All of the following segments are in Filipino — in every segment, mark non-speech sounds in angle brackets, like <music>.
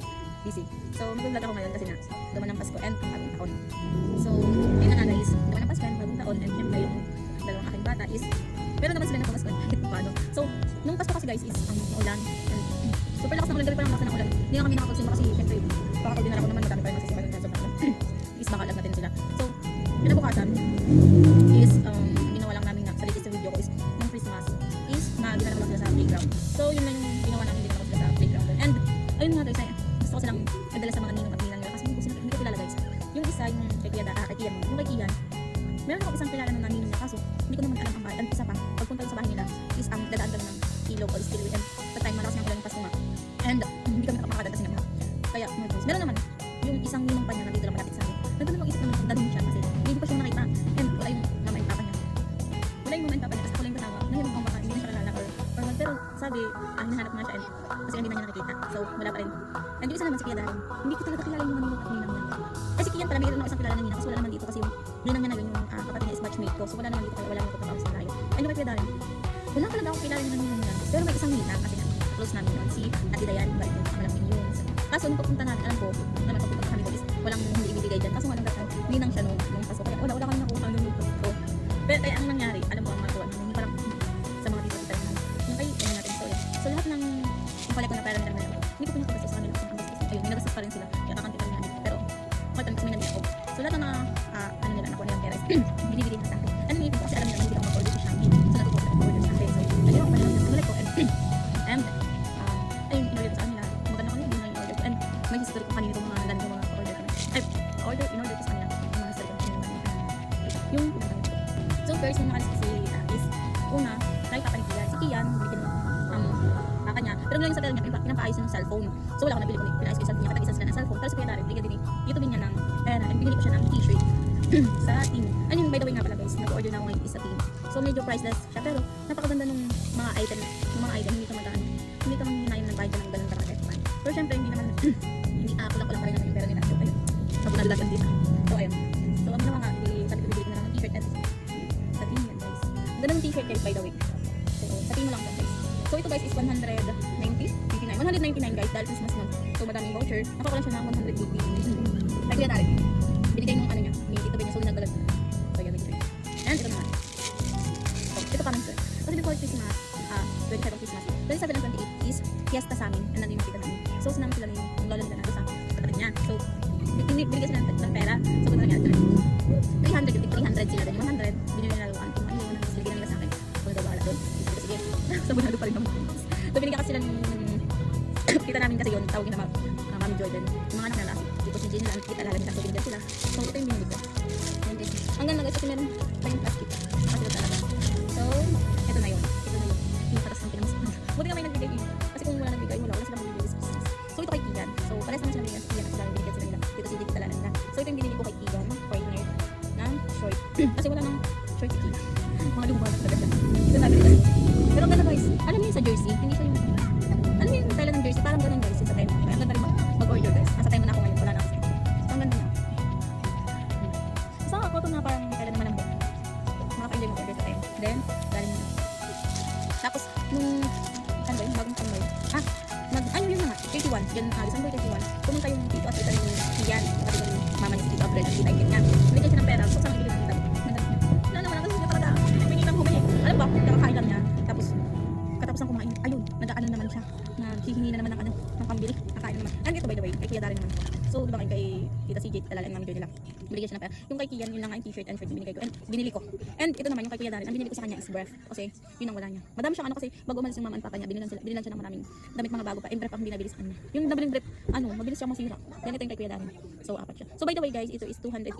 very busy. So, mag-vlog ako ngayon kasi nga, duman ng Pasko and bagong taon. So, yun na nga guys, duman ng Pasko and bagong taon and syempre yung dalawang aking bata is, meron naman sila ng Pasko kahit <laughs> paano. So, nung Pasko kasi guys is um, ulan. And, super lakas ng ulan, gabi pa lang lakas ng ulan. Hindi na kami nakapagsimba kasi syempre, baka din ako naman madami pa rin masisipan yung sobrang ulan. <laughs> is baka alam natin sila. So, kinabukasan is, um, ginawa lang namin na sa latest na video ko is, nung Christmas is, na ginanap lang sila sa playground. So, yun lang yung ginawa namin, ginanap sila sa playground. And, ayun nga guys, ay, gusto ko silang nagdala sa mga ninong at ninang nila kasi hindi ko sila hindi ko kilala guys. Yung isa, yung kay Kian, ah, kay Kian, yung kay Kian, meron ako isang kilala ng ninong niya kaso hindi ko naman alam ang bahay. And isa pa, pagpunta sa bahay nila is um, dadaan ng ilaw o spillway and sabi, ah, hinahanap nga siya and kasi hindi na niya nakikita. So, wala pa rin. And yung isa naman si Kuya Darren, hindi ko talaga kilala yung mga ninong at ninang niya. Kasi Kian pala, mayroon ako isang kilala ng ninang kasi wala naman dito kasi yung ninang niya na yun, yung ah, kapatid niya is batchmate ko. So, wala naman dito kaya wala naman ko sa layo. And yung kay Kuya Darren, wala talaga akong kilala yung ninang niya. Pero may isang ninang kasi nga, close namin yun, si Ate Dayan, balik yung malapit yun. So, kaso nung pagpunta namin, alam ko, naman pagpunta kami doon is walang hindi ibibigay dyan. Kaso walang gatan, ninang siya nung, nung paso. Kaya wala, wala kami nakuha nung nung paso. Pero kaya ang nangyari, alam mo pa rin sila. Kaya kakanti pa rin namin. Pero, okay kami may nandito. So lahat ng mga, ah, ano nila, nakuha nilang pera is binibigay na sa akin. Ano nila kasi alam nila hindi ako mag-order sa Shopee. So natutuwa sila mag-order sa akin. So, ako pala ng wallet ko. And, and, ah, ayun, in-order sa kanila. Maganda ko yun, yun ang in-order ko. And, may history ko kanina itong mga ganito mga order ko. Ay, order, in-order ko sa kanila. Yung mga history ko kanina. Yung, so first, yung nakalis kasi ah, is, una, try papaligilan. Si Kian, bigyan um, Pero ngayon sa pera niya, pinapa- pinapaayos ng cellphone. So wala ko nabili ko ni pinaayos ko yung cellphone niya. Katag-isa sila ng cellphone. Pero sa Kuya Darin, bigyan din ni dito din niya ng pera. And binili ko siya ng t-shirt <clears throat> sa team. And yun, by the way nga pala guys, nag-order na ako ngayon isa team. So medyo priceless siya. Pero napakaganda nung mga item. Yung mga item, hindi ka magaan. Hindi ka manghinayin ng budget ng ganun ka man. Pero syempre, hindi naman, <clears throat> hindi ako lang lang pa rin naman yung pera nila. So ayun, sabunad lang dito. So ayun. So ang ginawa nga, sabi ko bibili ko na lang ng t-shirt at sa team yan guys. Ganda t-shirt guys by the way. So, sa team lang guys. So, ito guys is 190, 89. 199 guys dahil Christmas month. So, madaming voucher. Nakakulang siya ng 180. Kaya kuya narin. Binigay nung ano niya. Ni Ben niya. So, nagdalag na. So, yan. And ito naman. So, ito pa sir. Kasi before Christmas, ah, 27 Christmas, 27 and 28 is fiesta sa amin. And nandun yung tita namin. So, sinama sila yung, lola nila sa kapatid niya. So, bin- binigay sila ng, ng pera. So, kung nangyari sila, 300 yung 300 sila. Yung 100, binigay nila ng 1 sige. Sa bunado pa rin naman. So, binigyan kasi sila ng <coughs> kita namin kasi yun, tawagin na uh, Mami Jordan. Yung mga anak nila, tipo si Jane nila, kita nila. So, binigyan sila. So, ito yung binili ko. Hanggang na guys, kasi meron tayong plastic. Kasi ito talaga. So, ito na yun. Ito na yun. Yung patas ng pinamasakan. <laughs> Buti nga may nagbigay yun. Kasi kung wala nagbigay, wala. Wala sila magbibigay sa Christmas. So, ito kay Kigan. So, pares naman sila binigyan sa Kigan at sila binigyan sila nila. Dito si Dito talaga nila. So, ito yung binili ko kay Kigan. Partner na short. <clears throat> kasi wala nang short si Kigan. <laughs> Mga luma na talaga Pero ang ganda guys, alam niyo sa jersey, hindi siya yung alam niyo yung style ng jersey, parang ganun guys, sa time. Kaya ang ganda mag- mag-order guys. Nasa time na ako ngayon, wala na ako. So, ang ganda na. So, ako ito na parang kailan naman ang book. Makaka-enjoy mag-order sa time. Then, galing na. Tapos, nung, ano ba yun, bagong tambay. Ah, nag, ano yun na nga, 31, yun, ah, December 31, pumunta yung tito at tita ni Kian, kapatid yung mama si Tito at tita Ikin niya. Binigyan siya ng pera, so saan bibili So, ba kay Tita CJ, talala yung mami nila. Binigyan siya ng pera. Yung kay Kian, yun lang yung t-shirt and shirt binigay ko. And binili ko. And ito naman, yung kay Kuya Darin, ang binili ko sa kanya is breath. Kasi, yun ang wala niya. Madami siyang ano kasi, bago umalis yung mama and papa niya, binilan, sila, binilan siya ng maraming damit mga bago pa. And breath ang binabili sa kanya. Yung nabiling breath, ano, mabilis siyang masira. Yan ito yung kay Kuya Darin. So, apat siya. So, by the way guys, ito is 284.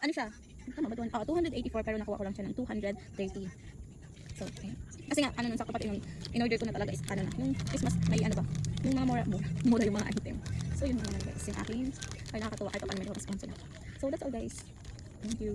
Ano siya? Tama ba? Oh, 284 pero nakuha ko lang siya ng 230. So, ayun. Kasi nga, ano nun sa kapatid yung in-order ko na talaga is, ano na, yung Christmas, may ano ba, yung mga mura, mura, mura yung mga item. So, yun naman guys, yung akin, ay nakakatuwa kahit pa paano may sponsor na. So, that's all guys. Thank you.